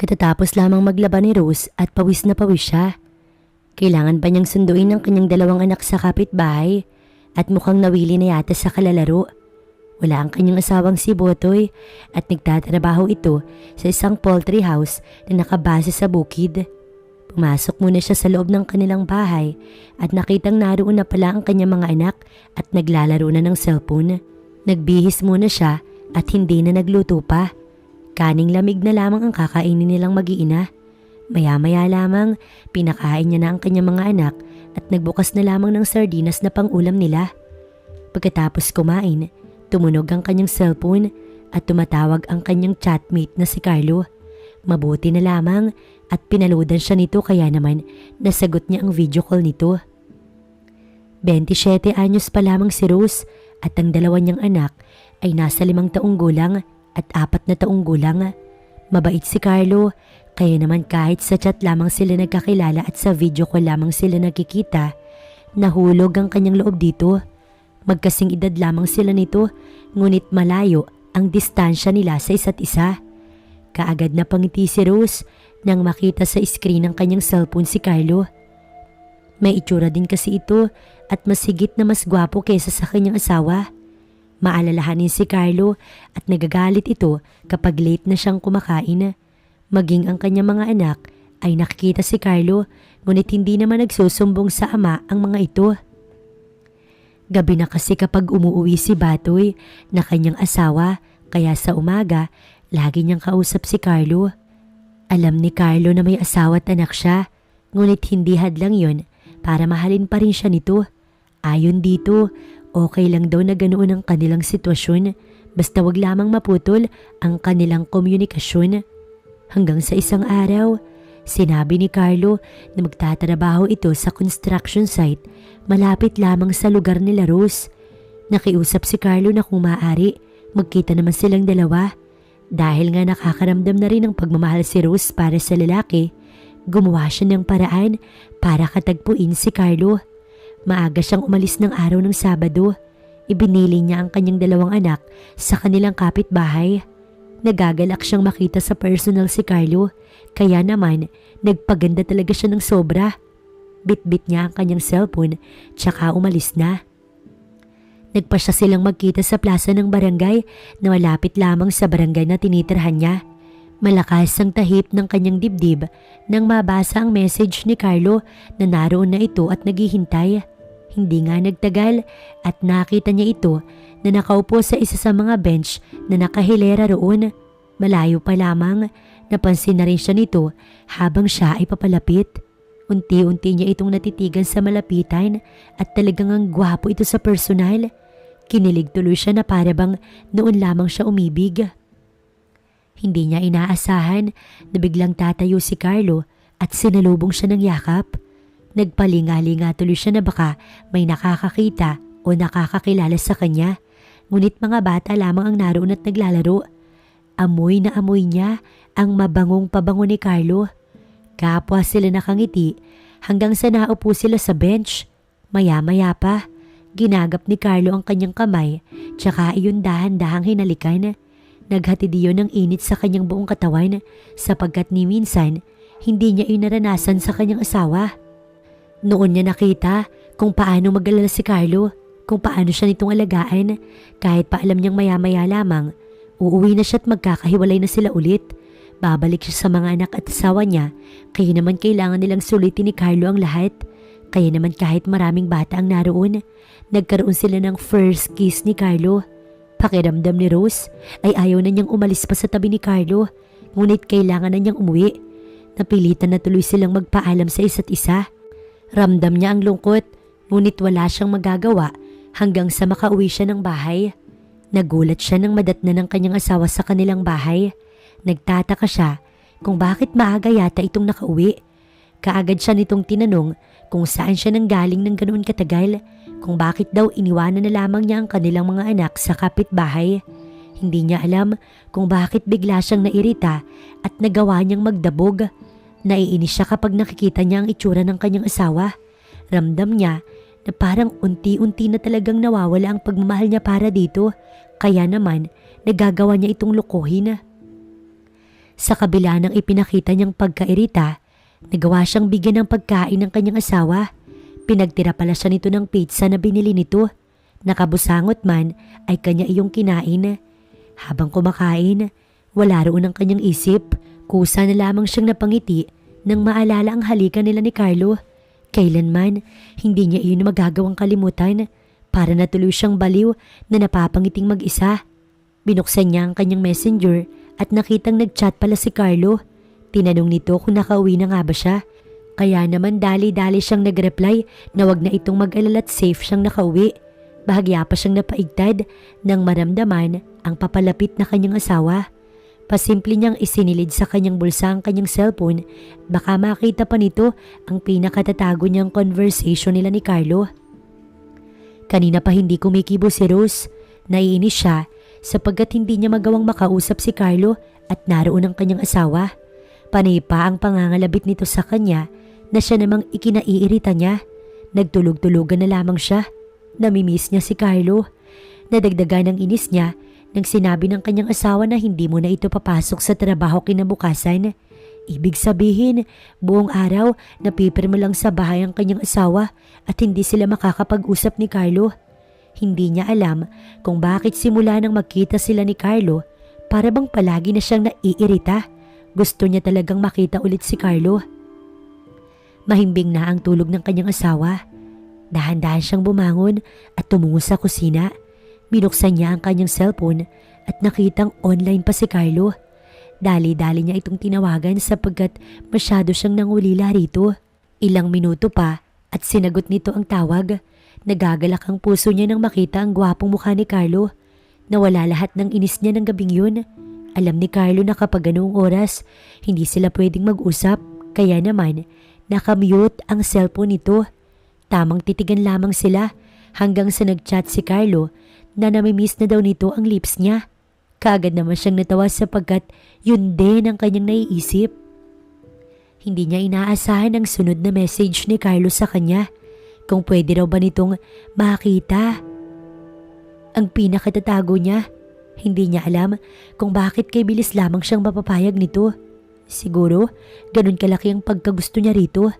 Katatapos lamang maglaba ni Rose at pawis na pawis siya. Kailangan ba niyang sunduin ang kanyang dalawang anak sa kapitbahay at mukhang nawili na yata sa kalalaro. Wala ang kanyang asawang si Botoy at nagtatrabaho ito sa isang poultry house na nakabase sa bukid. Pumasok muna siya sa loob ng kanilang bahay at nakitang naroon na pala ang kanyang mga anak at naglalaro na ng cellphone. Nagbihis muna siya at hindi na nagluto pa. Kaning lamig na lamang ang kakainin nilang mag-iina. Maya-maya lamang, pinakain niya na ang kanyang mga anak at nagbukas na lamang ng sardinas na pangulam nila. Pagkatapos kumain, tumunog ang kanyang cellphone at tumatawag ang kanyang chatmate na si Carlo. Mabuti na lamang at pinaludan siya nito kaya naman nasagot niya ang video call nito. 27 anyos pa lamang si Rose at ang dalawa niyang anak ay nasa limang taong gulang at apat na taong gulang. Mabait si Carlo, kaya naman kahit sa chat lamang sila nagkakilala at sa video call lamang sila nagkikita, nahulog ang kanyang loob dito. Magkasing edad lamang sila nito, ngunit malayo ang distansya nila sa isa't isa. Kaagad na pangiti si Rose nang makita sa screen ng kanyang cellphone si Carlo. May itsura din kasi ito at mas higit na mas gwapo kaysa sa kanyang asawa. Maalalahanin si Carlo at nagagalit ito kapag late na siyang kumakain. Maging ang kanyang mga anak ay nakikita si Carlo ngunit hindi naman nagsusumbong sa ama ang mga ito. Gabi na kasi kapag umuwi si Batoy na kanyang asawa kaya sa umaga lagi niyang kausap si Carlo. Alam ni Carlo na may asawa at anak siya ngunit hindi hadlang yon para mahalin pa rin siya nito. Ayon dito, okay lang daw na ganoon ang kanilang sitwasyon basta wag lamang maputol ang kanilang komunikasyon. Hanggang sa isang araw, sinabi ni Carlo na magtatrabaho ito sa construction site malapit lamang sa lugar nila Rose. Nakiusap si Carlo na kung maaari, magkita naman silang dalawa. Dahil nga nakakaramdam na rin ng pagmamahal si Rose para sa lalaki, gumawa siya ng paraan para katagpuin si Carlo. Maaga siyang umalis ng araw ng Sabado. Ibinili niya ang kanyang dalawang anak sa kanilang kapitbahay. Nagagalak siyang makita sa personal si Carlo, kaya naman nagpaganda talaga siya ng sobra. Bit-bit niya ang kanyang cellphone, tsaka umalis na. Nagpa siya silang magkita sa plaza ng barangay na malapit lamang sa barangay na tinitirhan niya. Malakas ang tahip ng kanyang dibdib nang mabasa ang message ni Carlo na naroon na ito at naghihintay. Hindi nga nagtagal at nakita niya ito na nakaupo sa isa sa mga bench na nakahilera roon. Malayo pa lamang, napansin na rin siya nito habang siya ay papalapit. Unti-unti niya itong natitigan sa malapitan at talagang ang gwapo ito sa personal. Kinilig tuloy siya na para bang noon lamang siya umibig. Hindi niya inaasahan na biglang tatayo si Carlo at sinalubong siya ng yakap. Nagpalinga-linga tuloy siya na baka may nakakakita o nakakakilala sa kanya. Ngunit mga bata lamang ang naroon at naglalaro. Amoy na amoy niya ang mabangong pabango ni Carlo. Kapwa sila nakangiti hanggang sa naupo sila sa bench. Maya-maya pa, ginagap ni Carlo ang kanyang kamay tsaka iyon dahan-dahang hinalikan. Naghatid iyon ng init sa kanyang buong katawan sapagkat ni minsan hindi niya inaranasan sa kanyang asawa. Noon niya nakita kung paano mag-alala si Carlo, kung paano siya nitong alagaan kahit pa alam niyang maya-maya lamang. Uuwi na siya at magkakahiwalay na sila ulit. Babalik siya sa mga anak at asawa niya kaya naman kailangan nilang sulitin ni Carlo ang lahat. Kaya naman kahit maraming bata ang naroon, nagkaroon sila ng first kiss ni Carlo. Pakiramdam ni Rose ay ayaw na niyang umalis pa sa tabi ni Carlo, ngunit kailangan na niyang umuwi. Napilitan na tuloy silang magpaalam sa isa't isa. Ramdam niya ang lungkot, ngunit wala siyang magagawa hanggang sa makauwi siya ng bahay. Nagulat siya nang madatna ng kanyang asawa sa kanilang bahay. Nagtataka siya kung bakit maaga yata itong nakauwi. Kaagad siya nitong tinanong kung saan siya nanggaling ng ganoon katagal, kung bakit daw iniwanan na lamang niya ang kanilang mga anak sa kapitbahay. Hindi niya alam kung bakit bigla siyang nairita at nagawa niyang magdabog. Naiinis siya kapag nakikita niya ang itsura ng kanyang asawa. Ramdam niya na parang unti-unti na talagang nawawala ang pagmamahal niya para dito. Kaya naman, nagagawa niya itong lokohin. Sa kabila ng ipinakita niyang pagkairita, nagawa siyang bigyan ng pagkain ng kanyang asawa. Pinagtira pala siya nito ng pizza na binili nito. Nakabusangot man ay kanya iyong kinain. Habang kumakain, wala roon ang kanyang isip. Kusa na lamang siyang napangiti nang maalala ang halikan nila ni Carlo. Kailanman, hindi niya iyon magagawang kalimutan para natuloy siyang baliw na napapangiting mag-isa. Binuksan niya ang kanyang messenger at nakitang nagchat pala si Carlo. Tinanong nito kung nakauwi na nga ba siya. Kaya naman dali-dali siyang nag-reply na wag na itong mag-alala at safe siyang nakauwi. Bahagya pa siyang napaigtad nang maramdaman ang papalapit na kanyang asawa. Pasimple niyang isinilid sa kanyang bulsa ang kanyang cellphone. Baka makita pa nito ang pinakatatago niyang conversation nila ni Carlo. Kanina pa hindi kumikibo si Rose. Naiinis siya sapagkat hindi niya magawang makausap si Carlo at naroon ang kanyang asawa. Panay pa ang pangangalabit nito sa kanya na siya namang ikinaiirita niya. Nagtulog-tulugan na lamang siya. Namimiss niya si Carlo. Nadagdagan ng inis niya nang sinabi ng kanyang asawa na hindi mo na ito papasok sa trabaho kinabukasan. Ibig sabihin, buong araw napipirma lang sa bahay ang kanyang asawa at hindi sila makakapag-usap ni Carlo. Hindi niya alam kung bakit simula nang magkita sila ni Carlo para bang palagi na siyang naiirita. Gusto niya talagang makita ulit si Carlo. Mahimbing na ang tulog ng kanyang asawa. Dahan-dahan siyang bumangon at tumungo sa kusina. Binuksan niya ang kanyang cellphone at nakitang online pa si Carlo. Dali-dali niya itong tinawagan sapagkat masyado siyang nangulila rito. Ilang minuto pa at sinagot nito ang tawag. Nagagalak ang puso niya nang makita ang gwapong mukha ni Carlo. Nawala lahat ng inis niya ng gabing yun. Alam ni Carlo na kapag ganoong oras, hindi sila pwedeng mag-usap. Kaya naman, nakamute ang cellphone nito. Tamang titigan lamang sila hanggang sa nag-chat si Carlo na namimiss na daw nito ang lips niya. Kaagad naman siyang natawa sapagkat yun din ang kanyang naiisip. Hindi niya inaasahan ang sunod na message ni Carlos sa kanya kung pwede raw ba nitong makita. Ang pinakatatago niya, hindi niya alam kung bakit kay bilis lamang siyang mapapayag nito. Siguro, ganun kalaki ang pagkagusto niya rito.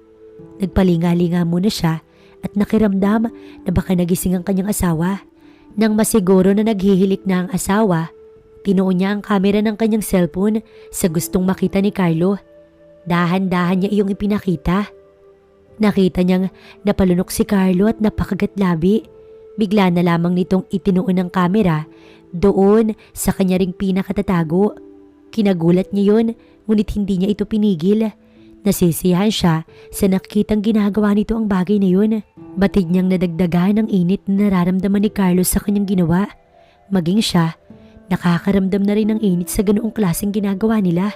Nagpalinga-linga muna siya at nakiramdam na baka nagising ang kanyang asawa. Nang masiguro na naghihilik na ang asawa, tinuon niya ang kamera ng kanyang cellphone sa gustong makita ni Carlo. Dahan-dahan niya iyong ipinakita. Nakita niyang napalunok si Carlo at napakagat labi. Bigla na lamang nitong itinuon ang kamera doon sa kanya ring pinakatatago. Kinagulat niya yon ngunit hindi niya ito pinigil. Nasisiyahan siya sa nakitang ginagawa nito ang bagay na yun. Batid niyang nadagdagan ng init na nararamdaman ni Carlos sa kanyang ginawa. Maging siya, nakakaramdam na rin ng init sa ganoong klaseng ginagawa nila.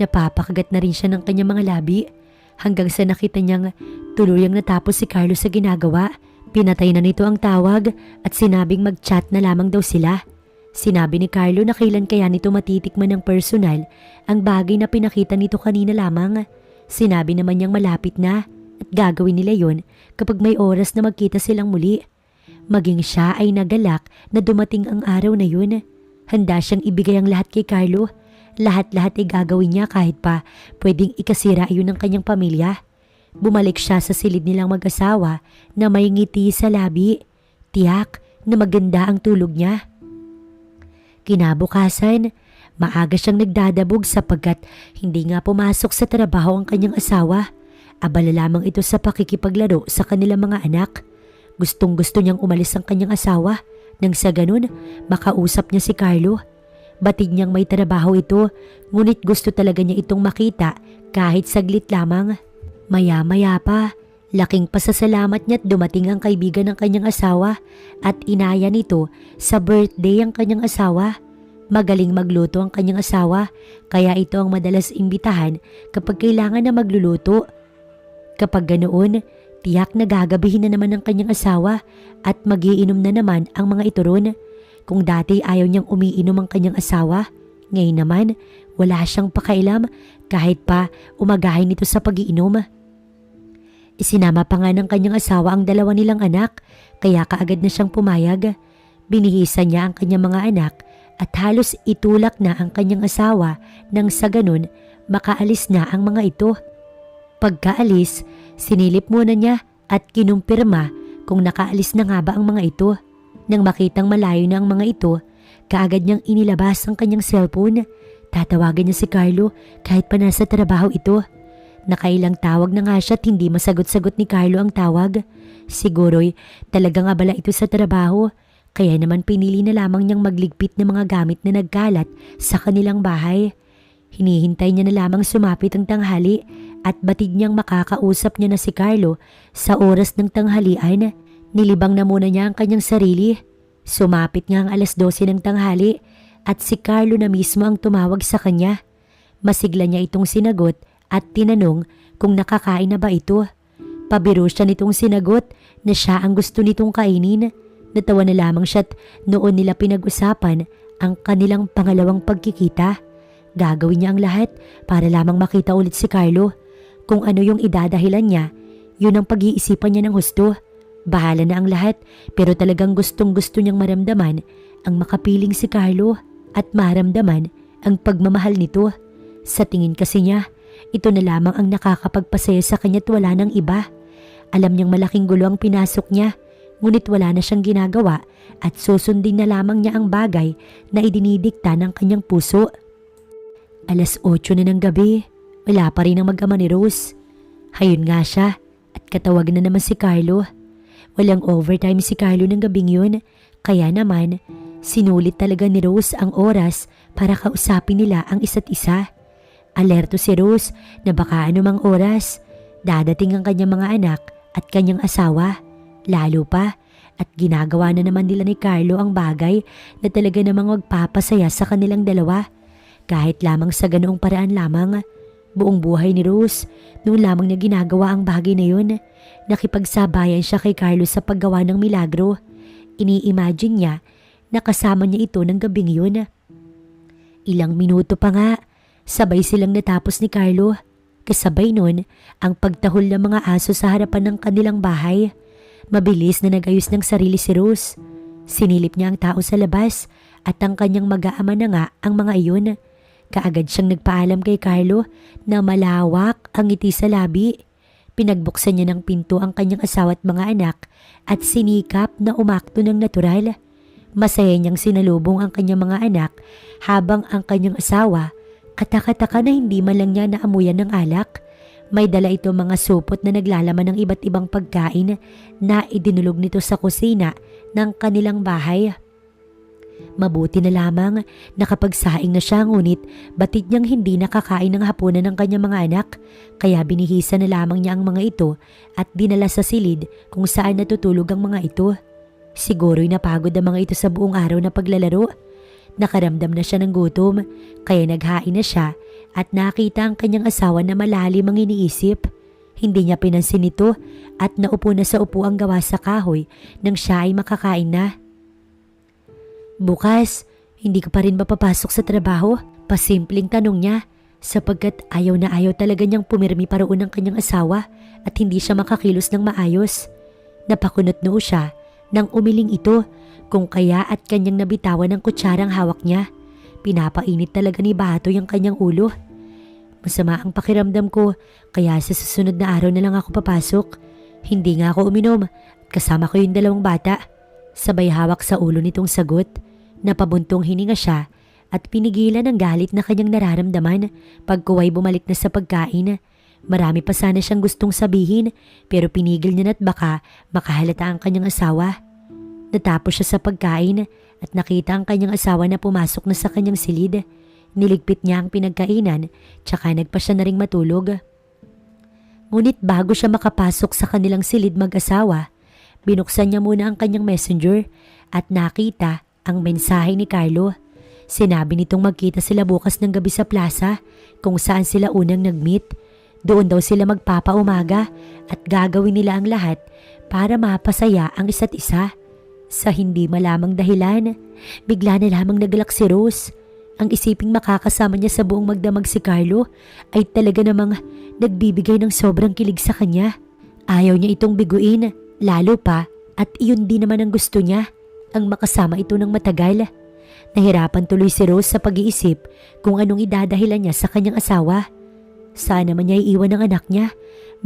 Napapakagat na rin siya ng kanyang mga labi hanggang sa nakita niyang tuluyang natapos si Carlos sa ginagawa. Pinatay na nito ang tawag at sinabing mag-chat na lamang daw sila. Sinabi ni Carlo na kailan kaya nito matitikman ng personal ang bagay na pinakita nito kanina lamang. Sinabi naman niyang malapit na at gagawin nila yon kapag may oras na magkita silang muli. Maging siya ay nagalak na dumating ang araw na yun. Handa siyang ibigay ang lahat kay Carlo. Lahat-lahat ay gagawin niya kahit pa pwedeng ikasira iyon ng kanyang pamilya. Bumalik siya sa silid nilang mag-asawa na may ngiti sa labi. Tiyak na maganda ang tulog niya. Kinabukasan, maaga siyang nagdadabog sapagkat hindi nga pumasok sa trabaho ang kanyang asawa. Abala lamang ito sa pakikipaglaro sa kanilang mga anak. Gustong gusto niyang umalis ang kanyang asawa nang sa ganun makausap niya si Carlo. Batid niyang may trabaho ito ngunit gusto talaga niya itong makita kahit saglit lamang. Maya-maya pa, laking pasasalamat niya at dumating ang kaibigan ng kanyang asawa at inaya nito sa birthday ang kanyang asawa. Magaling magluto ang kanyang asawa kaya ito ang madalas imbitahan kapag kailangan na magluluto. Kapag ganoon, tiyak na gagabihin na naman ang kanyang asawa at magiinom na naman ang mga ituron. Kung dati ayaw niyang umiinom ang kanyang asawa, ngayon naman wala siyang pakailam kahit pa umagahin ito sa pagiinom. Isinama pa nga ng kanyang asawa ang dalawa nilang anak kaya kaagad na siyang pumayag. Binihisan niya ang kanyang mga anak at halos itulak na ang kanyang asawa nang sa ganun makaalis na ang mga ito. Pagkaalis, sinilip muna niya at kinumpirma kung nakaalis na nga ba ang mga ito. Nang makitang malayo na ang mga ito, kaagad niyang inilabas ang kanyang cellphone. Tatawagan niya si Carlo kahit pa nasa trabaho ito. Nakailang tawag na nga siya at hindi masagot-sagot ni Carlo ang tawag. Siguro'y talagang abala ito sa trabaho. Kaya naman pinili na lamang niyang magligpit ng mga gamit na nagkalat sa kanilang bahay. Hinihintay niya na lamang sumapit ang tanghali at batid niyang makakausap niya na si Carlo sa oras ng tanghalian. Nilibang na muna niya ang kanyang sarili. Sumapit nga ang alas 12 ng tanghali at si Carlo na mismo ang tumawag sa kanya. Masigla niya itong sinagot at tinanong kung nakakain na ba ito. Pabiro siya nitong sinagot na siya ang gusto nitong kainin. Natawa na lamang siya at noon nila pinag-usapan ang kanilang pangalawang pagkikita. Gagawin niya ang lahat para lamang makita ulit si Carlo. Kung ano yung idadahilan niya, yun ang pag-iisipan niya ng husto. Bahala na ang lahat pero talagang gustong gusto niyang maramdaman ang makapiling si Carlo at maramdaman ang pagmamahal nito. Sa tingin kasi niya, ito na lamang ang nakakapagpasaya sa kanya at wala ng iba. Alam niyang malaking gulo ang pinasok niya, ngunit wala na siyang ginagawa at susundin na lamang niya ang bagay na idinidikta ng kanyang puso. Alas 8 na ng gabi, wala pa rin ang mag-ama ni Rose. Hayun nga siya at katawag na naman si Carlo. Walang overtime si Carlo ng gabing yun, kaya naman sinulit talaga ni Rose ang oras para kausapin nila ang isa't isa. Alerto si Rose na baka anumang oras, dadating ang kanyang mga anak at kanyang asawa. Lalo pa, at ginagawa na naman nila ni Carlo ang bagay na talaga namang magpapasaya sa kanilang dalawa. Kahit lamang sa ganoong paraan lamang, buong buhay ni Rose, noon lamang niya ginagawa ang bagay na yun. Nakipagsabayan siya kay Carlo sa paggawa ng milagro. Ini-imagine niya na kasama niya ito ng gabing yun. Ilang minuto pa nga, sabay silang natapos ni Carlo. Kasabay nun, ang pagtahol ng mga aso sa harapan ng kanilang bahay. Mabilis na nagayos ng sarili si Rose. Sinilip niya ang tao sa labas at ang kanyang mag-aama na nga ang mga iyon. Kaagad siyang nagpaalam kay Carlo na malawak ang ngiti sa labi. Pinagbuksan niya ng pinto ang kanyang asawa at mga anak at sinikap na umakto ng natural. Masaya niyang sinalubong ang kanyang mga anak habang ang kanyang asawa katakataka na hindi man lang niya naamuyan ng alak. May dala ito mga supot na naglalaman ng iba't ibang pagkain na idinulog nito sa kusina ng kanilang bahay. Mabuti na lamang nakapagsaing na siya ngunit batid niyang hindi nakakain ng hapunan ng kanyang mga anak kaya binihisa na lamang niya ang mga ito at dinala sa silid kung saan natutulog ang mga ito. Siguro'y napagod ang mga ito sa buong araw na paglalaro. Nakaramdam na siya ng gutom kaya naghain na siya at nakita ang kanyang asawa na malalim ang iniisip. Hindi niya pinansin ito at naupo na sa upuang gawa sa kahoy nang siya ay makakain na. Bukas, hindi ka pa rin mapapasok sa trabaho? Pasimpleng tanong niya sapagkat ayaw na ayaw talaga niyang pumirmi paroon ng kanyang asawa at hindi siya makakilos ng maayos. Napakunot noo siya nang umiling ito kung kaya at kanyang nabitawan ng kutsarang hawak niya. Pinapainit talaga ni Batoy ang kanyang ulo. Masama ang pakiramdam ko kaya sa susunod na araw na lang ako papasok. Hindi nga ako uminom at kasama ko yung dalawang bata. Sabay hawak sa ulo nitong sagot. Napabuntong hininga siya at pinigilan ang galit na kanyang nararamdaman pagkuway bumalik na sa pagkain. Marami pa sana siyang gustong sabihin pero pinigil niya na't baka makahalata ang kanyang asawa. Natapos siya sa pagkain at nakita ang kanyang asawa na pumasok na sa kanyang silid. Niligpit niya ang pinagkainan tsaka nagpa siya na ring matulog. Ngunit bago siya makapasok sa kanilang silid mag-asawa, binuksan niya muna ang kanyang messenger at nakita ang mensahe ni Carlo. Sinabi nitong magkita sila bukas ng gabi sa plaza kung saan sila unang nag-meet. Doon daw sila magpapaumaga at gagawin nila ang lahat para mapasaya ang isa't isa. Sa hindi malamang dahilan, bigla na lamang nagalak si Rose. Ang isiping makakasama niya sa buong magdamag si Carlo ay talaga namang nagbibigay ng sobrang kilig sa kanya. Ayaw niya itong biguin, lalo pa at iyon din naman ang gusto niya, ang makasama ito ng matagal. Nahirapan tuloy si Rose sa pag-iisip kung anong idadahilan niya sa kanyang asawa. Sana man niya iiwan ang anak niya.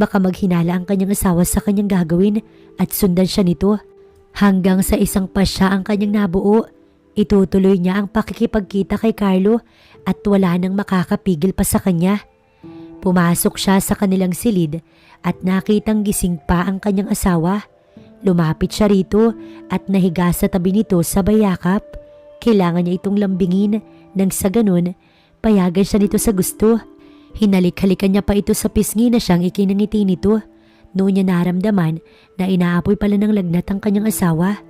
Baka maghinala ang kanyang asawa sa kanyang gagawin at sundan siya nito. Hanggang sa isang pasya ang kanyang nabuo, itutuloy niya ang pakikipagkita kay Carlo at wala nang makakapigil pa sa kanya. Pumasok siya sa kanilang silid at nakitang gising pa ang kanyang asawa. Lumapit siya rito at nahiga sa tabi nito sa bayakap. Kailangan niya itong lambingin nang sa ganun, payagan siya nito sa gusto. Hinalik-halikan niya pa ito sa pisngi na siyang ikinangiti nito. Noon niya naramdaman na inaapoy pala ng lagnat ang kanyang asawa.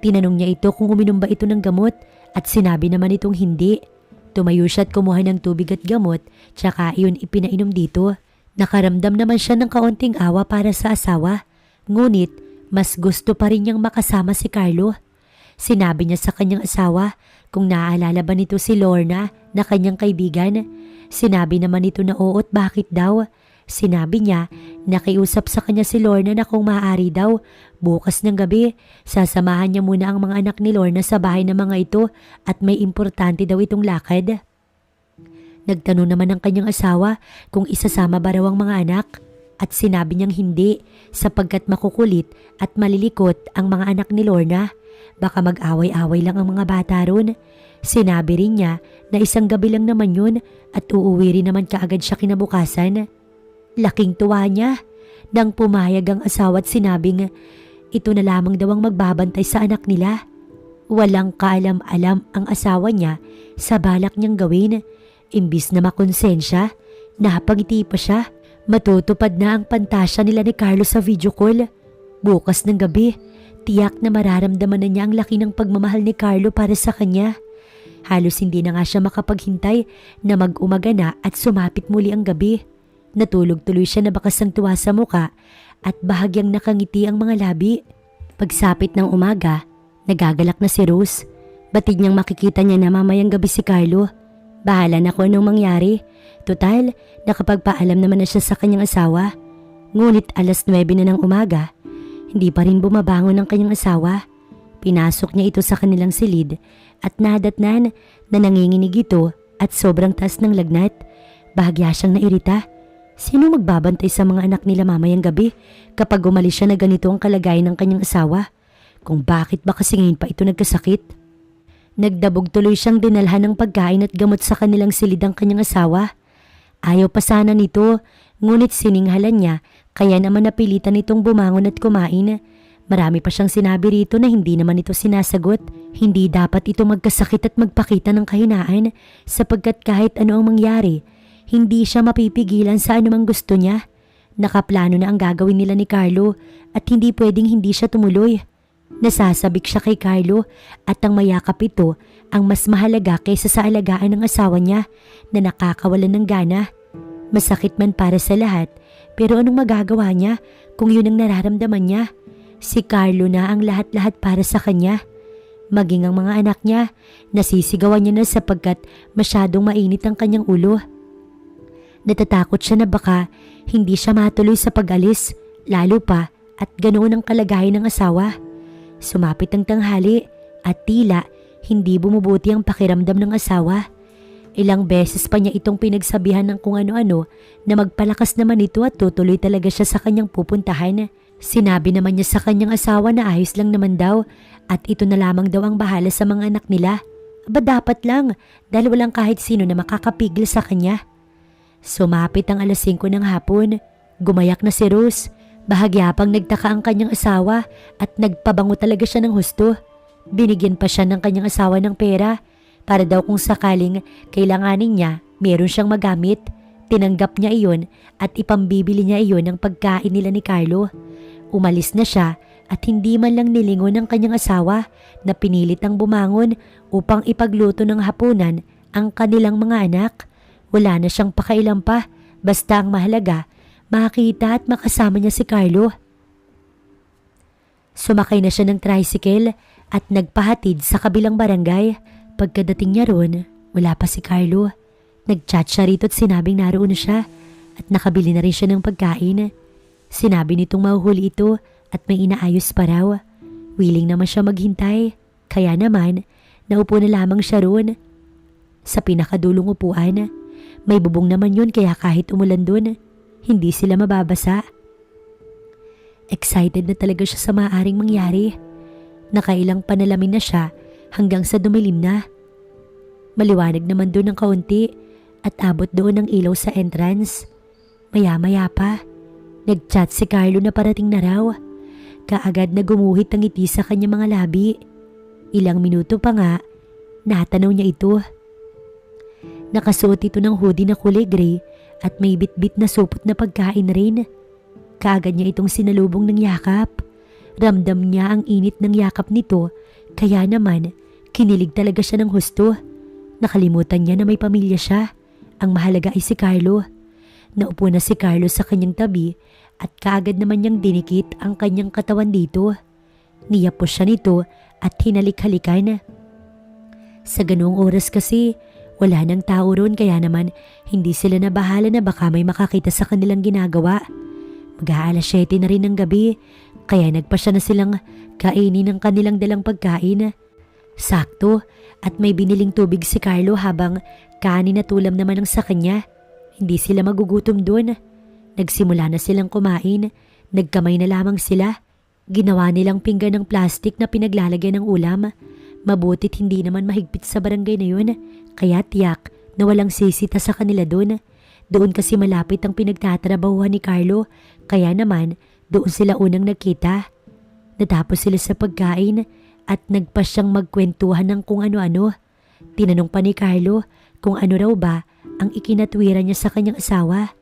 Tinanong niya ito kung uminom ba ito ng gamot at sinabi naman itong hindi. Tumayo siya at kumuha ng tubig at gamot tsaka iyon ipinainom dito. Nakaramdam naman siya ng kaunting awa para sa asawa. Ngunit mas gusto pa rin niyang makasama si Carlo. Sinabi niya sa kanyang asawa kung naaalala ba nito si Lorna na kanyang kaibigan. Sinabi naman nito na oo at bakit daw. Sinabi niya, nakiusap sa kanya si Lorna na kung maaari daw, bukas ng gabi, sasamahan niya muna ang mga anak ni Lorna sa bahay ng mga ito at may importante daw itong lakad. Nagtanong naman ang kanyang asawa kung isasama ba raw ang mga anak at sinabi niyang hindi sapagkat makukulit at malilikot ang mga anak ni Lorna. Baka mag-away-away lang ang mga bata ron. Sinabi rin niya na isang gabi lang naman yun at uuwi rin naman kaagad siya kinabukasan. Laking tuwa niya nang pumayag ang asawa at sinabing ito na lamang daw ang magbabantay sa anak nila. Walang kaalam-alam ang asawa niya sa balak niyang gawin. Imbis na makonsensya, napangiti pa siya. Matutupad na ang pantasya nila ni Carlos sa video call. Bukas ng gabi, tiyak na mararamdaman na niya ang laki ng pagmamahal ni Carlo para sa kanya. Halos hindi na nga siya makapaghintay na mag-umaga na at sumapit muli ang gabi. Natulog tuloy siya na bakas ang tuwa sa muka at bahagyang nakangiti ang mga labi. Pagsapit ng umaga, nagagalak na si Rose. Batid niyang makikita niya na mamayang gabi si Carlo. Bahala na kung anong mangyari. Total, nakapagpaalam naman na siya sa kanyang asawa. Ngunit alas 9 na ng umaga, hindi pa rin bumabangon ang kanyang asawa. Pinasok niya ito sa kanilang silid at nadatnan na nanginginig ito at sobrang taas ng lagnat. Bahagya siyang nairita. Sino magbabantay sa mga anak nila mamayang gabi kapag umalis siya na ganito ang kalagayan ng kanyang asawa? Kung bakit ba kasi ngayon pa ito nagkasakit? Nagdabog tuloy siyang dinalhan ng pagkain at gamot sa kanilang silid ang kanyang asawa. Ayaw pa sana nito, ngunit sininghalan niya kaya naman napilitan nitong bumangon at kumain. Marami pa siyang sinabi rito na hindi naman ito sinasagot. Hindi dapat ito magkasakit at magpakita ng kahinaan sapagkat kahit ano ang mangyari, hindi siya mapipigilan sa anumang gusto niya. Nakaplano na ang gagawin nila ni Carlo at hindi pwedeng hindi siya tumuloy. Nasasabik siya kay Carlo at ang mayakap ito ang mas mahalaga kaysa sa alagaan ng asawa niya na nakakawalan ng gana. Masakit man para sa lahat pero anong magagawa niya kung yun ang nararamdaman niya? Si Carlo na ang lahat-lahat para sa kanya. Maging ang mga anak niya, nasisigawan niya na sapagkat masyadong mainit ang kanyang ulo. Natatakot siya na baka hindi siya matuloy sa pag-alis, lalo pa at ganoon ang kalagayan ng asawa. Sumapit ang tanghali at tila hindi bumubuti ang pakiramdam ng asawa. Ilang beses pa niya itong pinagsabihan ng kung ano-ano na magpalakas naman ito at tutuloy talaga siya sa kanyang pupuntahan. Sinabi naman niya sa kanyang asawa na ayos lang naman daw at ito na lamang daw ang bahala sa mga anak nila. Aba dapat lang dahil walang kahit sino na makakapigil sa kanya. Sumapit ang alas 5 ng hapon. Gumayak na si Rose. Bahagya pang nagtaka ang kanyang asawa at nagpabango talaga siya ng husto. Binigyan pa siya ng kanyang asawa ng pera para daw kung sakaling kailanganin niya, meron siyang magamit. Tinanggap niya iyon at ipambibili niya iyon ng pagkain nila ni Carlo. Umalis na siya at hindi man lang nilingon ng kanyang asawa na pinilit ang bumangon upang ipagluto ng hapunan ang kanilang mga anak. Wala na siyang pakailan pa, basta ang mahalaga, makita at makasama niya si Carlo. Sumakay na siya ng tricycle at nagpahatid sa kabilang barangay. Pagkadating niya roon, wala pa si Carlo. Nagchat siya rito at sinabing naroon na siya at nakabili na rin siya ng pagkain. Sinabi nitong mahuhuli ito at may inaayos pa raw. Willing naman siya maghintay. Kaya naman, Naupo na lamang siya roon. Sa pinakadulong upuan, may bubong naman yun kaya kahit umulan doon, hindi sila mababasa. Excited na talaga siya sa maaaring mangyari. Nakailang panalamin na siya hanggang sa dumilim na. Maliwanag naman doon ng kaunti at abot doon ng ilaw sa entrance. Maya-maya pa, nagchat si Carlo na parating na raw. Kaagad na gumuhit ang ngiti sa kanyang mga labi. Ilang minuto pa nga, natanaw niya ito. Nakasuot ito ng hoodie na kulay gray at may bitbit na supot na pagkain rin. Kaagad niya itong sinalubong ng yakap. Ramdam niya ang init ng yakap nito kaya naman kinilig talaga siya ng husto. Nakalimutan niya na may pamilya siya. Ang mahalaga ay si Carlo. Naupo na si Carlo sa kanyang tabi at kaagad naman niyang dinikit ang kanyang katawan dito. Niyapos siya nito at hinalik-halikan. Sa ganoong oras kasi, wala nang tao ron kaya naman hindi sila nabahala na baka may makakita sa kanilang ginagawa. Mag-aalas 7 na rin ng gabi kaya nagpa siya na silang kainin ng kanilang dalang pagkain. Sakto at may biniling tubig si Carlo habang kanin at ulam naman ang sa kanya. Hindi sila magugutom doon. Nagsimula na silang kumain. Nagkamay na lamang sila. Ginawa nilang pinggan ng plastik na pinaglalagyan ng ulam. Mabutit hindi naman mahigpit sa barangay na yun. Kaya tiyak na walang sisita sa kanila doon. Doon kasi malapit ang pinagtatrabahuhan ni Carlo. Kaya naman doon sila unang nagkita. Natapos sila sa pagkain at nagpa siyang magkwentuhan ng kung ano-ano. Tinanong pa ni Carlo kung ano raw ba ang ikinatwira niya sa kanyang asawa.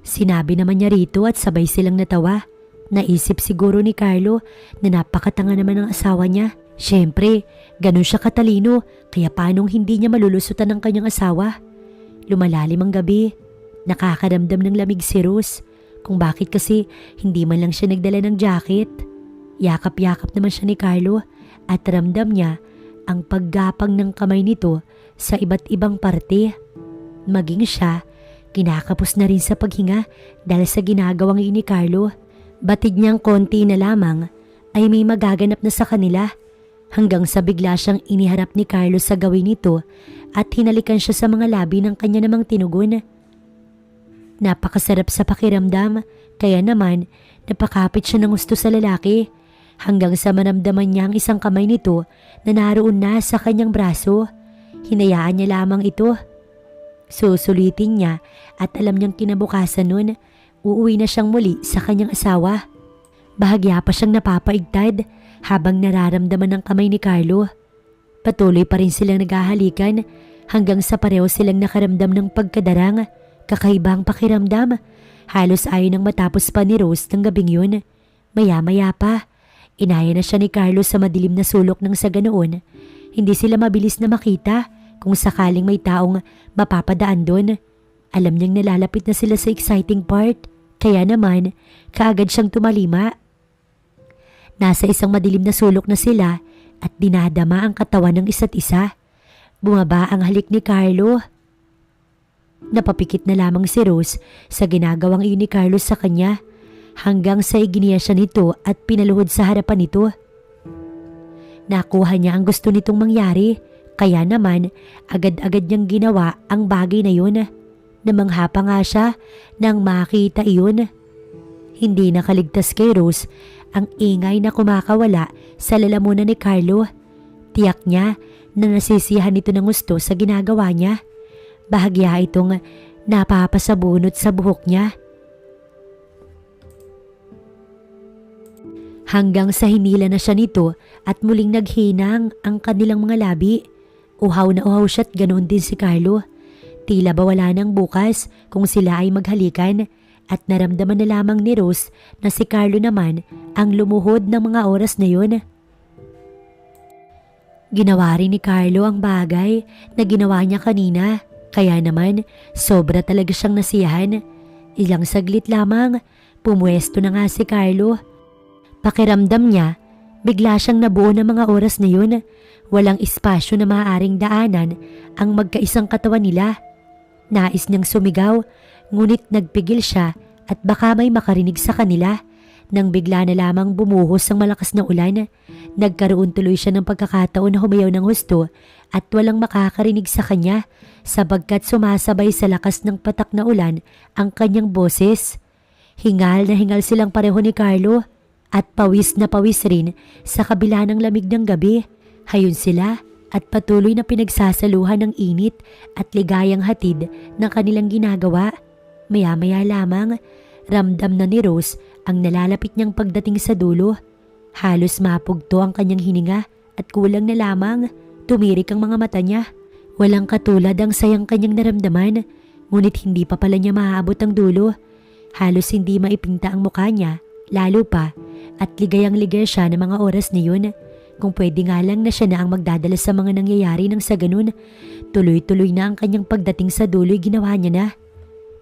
Sinabi naman niya rito at sabay silang natawa. Naisip siguro ni Carlo na napakatanga naman ng asawa niya. Siyempre, ganun siya katalino kaya paanong hindi niya malulusutan ng kanyang asawa. Lumalalim ang gabi. Nakakaramdam ng lamig si Rose kung bakit kasi hindi man lang siya nagdala ng jacket. Yakap-yakap naman siya ni Carlo at ramdam niya ang paggapang ng kamay nito sa iba't ibang parte. Maging siya, kinakapos na rin sa paghinga dahil sa ginagawang ini Carlo. Batid niyang konti na lamang ay may magaganap na sa kanila hanggang sa bigla siyang iniharap ni Carlo sa gawin nito at hinalikan siya sa mga labi ng kanya namang tinugon. Napakasarap sa pakiramdam kaya naman napakapit siya ng gusto sa lalaki hanggang sa manamdaman niya ang isang kamay nito na naroon na sa kanyang braso. Hinayaan niya lamang ito. Susulitin niya at alam niyang kinabukasan nun, uuwi na siyang muli sa kanyang asawa. Bahagya pa siyang napapaigtad habang nararamdaman ng kamay ni Carlo. Patuloy pa rin silang naghahalikan hanggang sa pareho silang nakaramdam ng pagkadarang, kakaibang pakiramdam. Halos ayaw nang matapos pa ni Rose ng gabing yun. Maya-maya pa, inaya na siya ni Carlo sa madilim na sulok ng sa ganoon. Hindi sila mabilis na makita kung sakaling may taong mapapadaan doon. Alam niyang nalalapit na sila sa exciting part, kaya naman kaagad siyang tumalima. Nasa isang madilim na sulok na sila at dinadama ang katawan ng isa't isa. Bumaba ang halik ni Carlo. Napapikit na lamang si Rose sa ginagawang iyon ni Carlos sa kanya hanggang sa iginiya siya nito at pinaluhod sa harapan nito. Nakuha niya ang gusto nitong mangyari kaya naman agad-agad niyang ginawa ang bagay na yun. Namangha pa nga siya nang makita iyon. Hindi nakaligtas kay Rose ang ingay na kumakawala sa lalamunan ni Carlo. Tiyak niya na nasisiyahan ito ng gusto sa ginagawa niya. Bahagya itong napapasabunot sa buhok niya. Hanggang sa hinila na siya nito at muling naghinang ang kanilang mga labi. Uhaw na uhaw siya at ganoon din si Carlo. Tila ba wala nang bukas kung sila ay maghalikan at naramdaman na lamang ni Rose na si Carlo naman ang lumuhod ng mga oras na yun. Ginawa rin ni Carlo ang bagay na ginawa niya kanina kaya naman sobra talaga siyang nasiyahan. Ilang saglit lamang, pumwesto na nga si Carlo. Pakiramdam niya, bigla siyang nabuo ng mga oras na yun. Walang espasyo na maaaring daanan ang magkaisang katawan nila. Nais niyang sumigaw, ngunit nagpigil siya at baka may makarinig sa kanila. Nang bigla na lamang bumuhos ang malakas na ulan, nagkaroon tuloy siya ng pagkakataon na humayaw ng husto at walang makakarinig sa kanya sapagkat sumasabay sa lakas ng patak na ulan ang kanyang boses. Hingal na hingal silang pareho ni Carlo at pawis na pawis rin sa kabila ng lamig ng gabi. Hayon sila at patuloy na pinagsasaluhan ng init at ligayang hatid ng kanilang ginagawa. Maya-maya lamang, ramdam na ni Rose ang nalalapit niyang pagdating sa dulo. Halos mapugto ang kanyang hininga at kulang na lamang tumirik ang mga mata niya. Walang katulad ang sayang kanyang naramdaman, ngunit hindi pa pala niya maaabot ang dulo. Halos hindi maipinta ang mukha niya, lalo pa, at ligayang ligay siya ng mga oras na yun. Kung pwede nga lang na siya na ang magdadala sa mga nangyayari nang sa ganun, tuloy-tuloy na ang kanyang pagdating sa dulo'y ginawa niya na.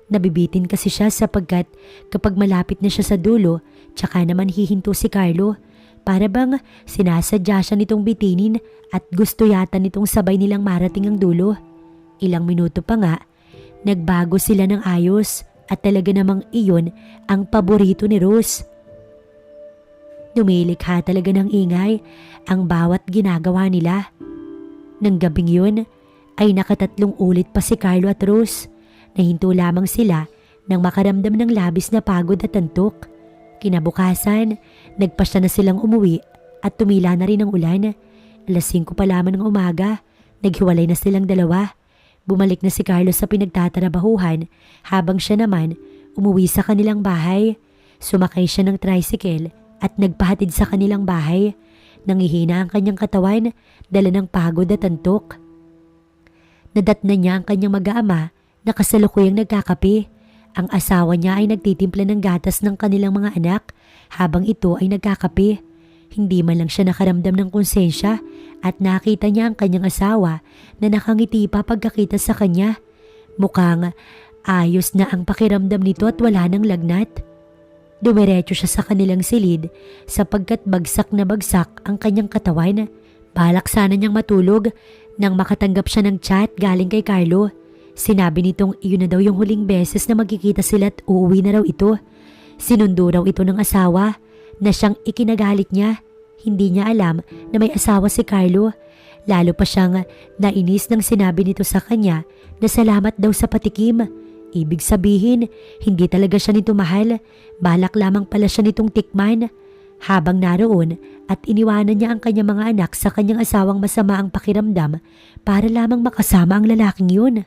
Nabibitin kasi siya sapagkat kapag malapit na siya sa dulo, tsaka naman hihinto si Carlo. Para bang sinasadya siya nitong bitinin at gusto yata nitong sabay nilang marating ang dulo. Ilang minuto pa nga, nagbago sila ng ayos at talaga namang iyon ang paborito ni Rose. Dumilikha talaga ng ingay ang bawat ginagawa nila. Nang gabing yun ay nakatatlong ulit pa si Carlo at Rose. Nahinto lamang sila nang makaramdam ng labis na pagod at antok. Kinabukasan, nagpasya na silang umuwi at tumila na rin ang ulan. Alas 5 pa lamang ng umaga, naghiwalay na silang dalawa. Bumalik na si Carlos sa pinagtatrabahuhan habang siya naman umuwi sa kanilang bahay. Sumakay siya ng tricycle at nagpahatid sa kanilang bahay. Nangihina ang kanyang katawan, dala ng pagod at antok. Nadatna niya ang kanyang mag-aama na kasalukuyang nagkakape. Ang asawa niya ay nagtitimpla ng gatas ng kanilang mga anak habang ito ay nagkakape. Hindi man lang siya nakaramdam ng konsensya at nakita niya ang kanyang asawa na nakangiti pa pagkakita sa kanya. Mukhang ayos na ang pakiramdam nito at wala ng lagnat. Dumiretso siya sa kanilang silid sapagkat bagsak na bagsak ang kanyang katawan. Balak sana niyang matulog nang makatanggap siya ng chat galing kay Carlo. Sinabi nitong iyon na daw yung huling beses na magkikita sila at uuwi na raw ito. Sinundo raw ito ng asawa na siyang ikinagalit niya. Hindi niya alam na may asawa si Carlo. Lalo pa siyang nainis nang sinabi nito sa kanya na salamat daw sa patikim. Ibig sabihin, hindi talaga siya nito mahal. Balak lamang pala siya nitong tikman. Habang naroon at iniwanan niya ang kanyang mga anak sa kanyang asawang masama ang pakiramdam para lamang makasama ang lalaking yun.